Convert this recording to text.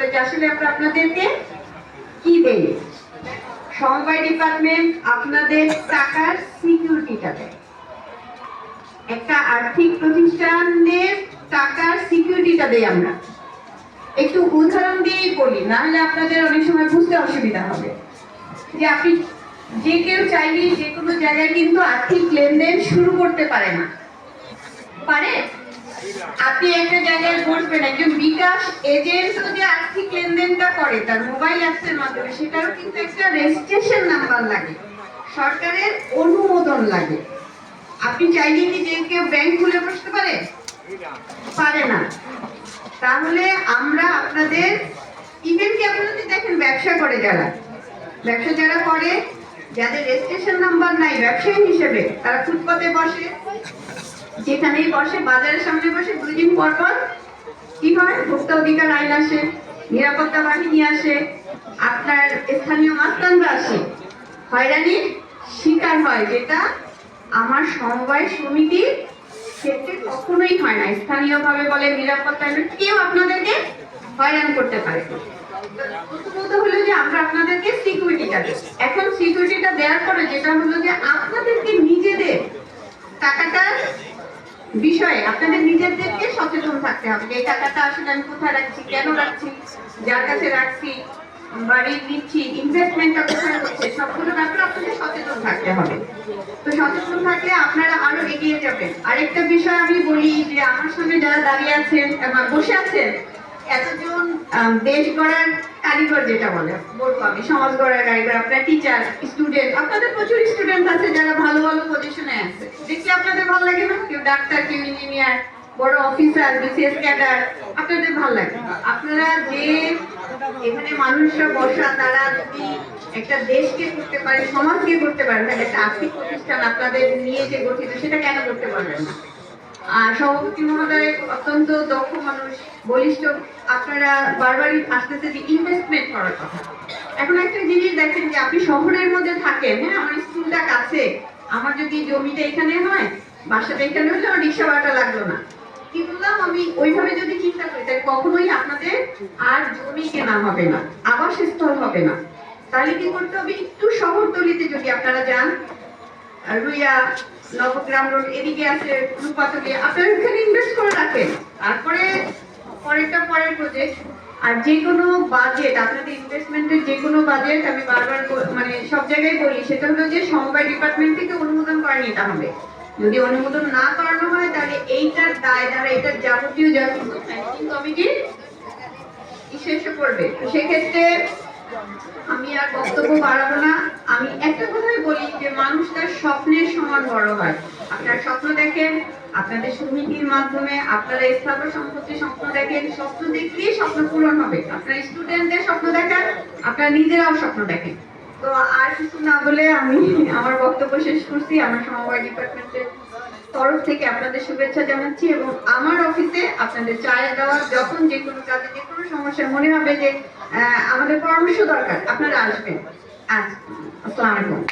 যে আসলে আমরা আপনাদেরকে কি দেই? সমবায় ডিপার্টমেন্ট আপনাদের টাকার সিকিউরিটিটা দেয়। একটা আর্থিক প্রতিষ্ঠানের টাকার সিকিউরিটিটা দেই আমরা। একটু উদাহরণ দিয়েই বলি না হলে আপনাদের অনেক সময় বুঝতে অসুবিধা হবে। যে আপনি যে কেউ চাইলেই যে কোনো জায়গায় কিন্তু আর্থিক লেনদেন শুরু করতে পারে না। পারে? আপনি একটা জায়গায় বসবেন একজন বিকাশ এজেন্ট যে আর্থিক লেনদেনটা করে তার মোবাইল অ্যাপসের মাধ্যমে, সেটারও কিন্তু একটা রেজিস্ট্রেশন নাম্বার লাগে, সরকারের অনুমোদন লাগে। আপনি চাইলেই কি যে কেউ ব্যাংক খুলে বসতে পারে? পারে না। তাহলে আমরা আপনাদের ইভেন কি আপনারা যদি দেখেন ব্যবসা করে যারা, ব্যবসা যারা করে, যাদের রেজিস্ট্রেশন নাম্বার নাই, ব্যবসায়ী হিসেবে, তারা ফুটপাতে বসে যেখানেই বসে, বাজারের সামনে বসে দুই দিন পর পর কি হয়? ভোক্তা অধিকার আইন আসে, নিরাপত্তা বাহিনী আসে, আপনার স্থানীয় মাস্তানরা আসে। হয়রানির শিকার হয়, যেটা আমার সমবায় সমিতির ক্ষেত্রে কখনোই হয় না। স্থানীয়ভাবে বলে নিরাপত্তা কেউ আপনাদেরকে হয়রান করতে পারে প্রথমত হলো যে আমরা আপনাদেরকে সিকিউরিটিটা এখন সিকিউরিটিটা দেওয়ার পরে যেটা হলো যে আপনাদেরকে বিষয়ে আপনাদের নিজেদেরকে সচেতন থাকতে হবে যে টাকাটা আসলে আমি কোথায় রাখছি, কেন রাখছি, যার কাছে রাখছি বাড়ি নিচ্ছি ইনভেস্টমেন্টটা কোথায় হচ্ছে, সবগুলো ব্যাপারে আপনাদের সচেতন থাকতে হবে। তো সচেতন থাকলে আপনারা আরও এগিয়ে যাবেন। আরেকটা বিষয় আমি বলি যে আমার সঙ্গে যারা দাঁড়িয়ে আছেন বসে আছেন এতজন দেশ গড়ার কারিগর যেটা বলে বলব আমি সমাজ গড়ার কারিগর, আপনার টিচার স্টুডেন্ট আপনাদের প্রচুর স্টুডেন্ট আছে যারা ভালো ভালো পজিশনে আছে। দেখলে আপনাদের ভালো লাগে না? কেউ ডাক্তার, কেউ ইঞ্জিনিয়ার বড় অফিসার বিসিএস ক্যাডার আপনাদের ভালো লাগে আপনারা যে এখানে মানুষরা বসা, তারা যদি একটা দেশকে করতে পারে, সমাজকে করতে পারে, তাহলে একটা আর্থিক প্রতিষ্ঠান আপনাদের নিয়ে যে গঠিত, সেটা কেন করতে পারবেন না? আর সভাপতি মহোদয় অত্যন্ত দক্ষ মানুষ, বলিষ্ঠ। আপনারা বারবারই আসতেছে যে ইনভেস্টমেন্ট করার কথা। এখন একটা জিনিস দেখেন যে আপনি শহরের মধ্যে থাকেন হ্যাঁ আমার স্কুলটা কাছে। আমার যদি জমিটা এখানে হয়, বাসাটা এখানে হলে আমার রিক্সা ভাড়াটা লাগল না। কি আমি, ওইভাবে যদি চিন্তা করি, তাহলে কখনোই আপনাদের আর জমি কেনা হবে না, আবাসস্থল হবে না। তাহলে কি করতে হবে? একটু শহরতলিতে যদি আপনারা যান রুইয়া নবগ্রাম রোড এদিকে আছে রূপাতলি আপনারা ওখানে ইনভেস্ট করে রাখেন। তারপরে পরেরটা পরের প্রজেক্ট আর যে কোনো বাজেট আপনাদের ইনভেস্টমেন্টের যে কোনো বাজেট আমি বারবার মানে সব জায়গায় বলি, সেটা হলো যে সমবায় ডিপার্টমেন্ট থেকে অনুমোদন করে নিতে হবে। যদি অনুমোদন না করানো হয়, তাহলে এইটার দায় দ্বারা এটার যাবতীয় যা কিছু ম্যানেজিং ইসে এসে পড়বে। সেক্ষেত্রে আমি আর বক্তব্য বাড়াবো না। আমি একটা কথাই বলি যে মানুষ তার স্বপ্নের সমান বড় হয়। আপনার স্বপ্ন দেখেন, আপনাদের সমিতির মাধ্যমে আপনারা স্থাবর সম্পত্তি স্বপ্ন দেখেন, স্বপ্ন দেখলেই স্বপ্ন পূরণ হবে। আপনার স্টুডেন্টদের স্বপ্ন দেখেন, আপনারা নিজেরাও স্বপ্ন দেখেন। তো আর কিছু না বলে আমি আমার বক্তব্য শেষ করছি। আমার সমবায় ডিপার্টমেন্টের তরফ থেকে আপনাদের শুভেচ্ছা জানাচ্ছি এবং আমার অফিসে আপনাদের চায় দেওয়া, যখন যে কোনো কাজে যে কোনো সমস্যা মনে হবে যে আমাদের পরামর্শ দরকার, আপনারা আসবেন। আসসালামু আলাইকুম।